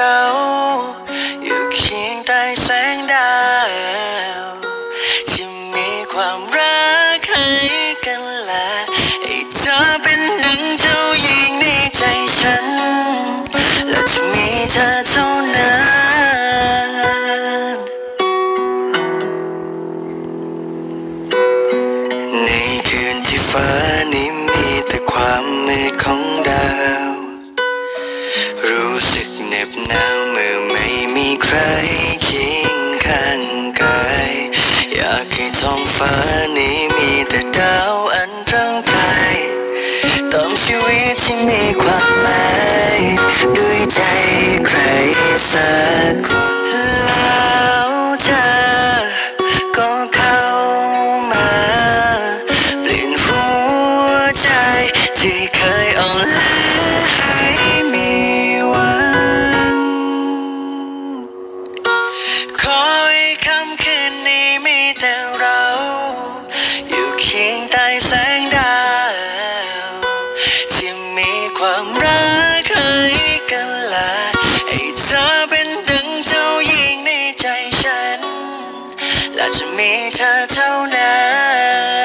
รา อยู่เคียงใต้แสงดาวจะมีความรักให้กันและให้เธอเป็นหนึ่งเจ้าหญิงในใจฉัน และจะมีเธอเท่านั้นในคืนที่ฟ้านี้มีแต่ความมืดของดาว ใครเคียงข้างกายอยากให้ท้องฟ้านี้มีแต่ดาวอันร่งไพรเติมชีวิตที่มีความหมายด้วยใจใครสักคนแล้วเธอก็เข้ามาเปลี่ยนหัวใจที่เคยอ่อนล้าำคืนนี้มีแต่เรา อยู่เคียงใต้แสงดาวที่มีความรักให้กันและให้เธอเป็นดึงเจ้าหญิงในใจฉัน และจะมีเธอเท่านั้น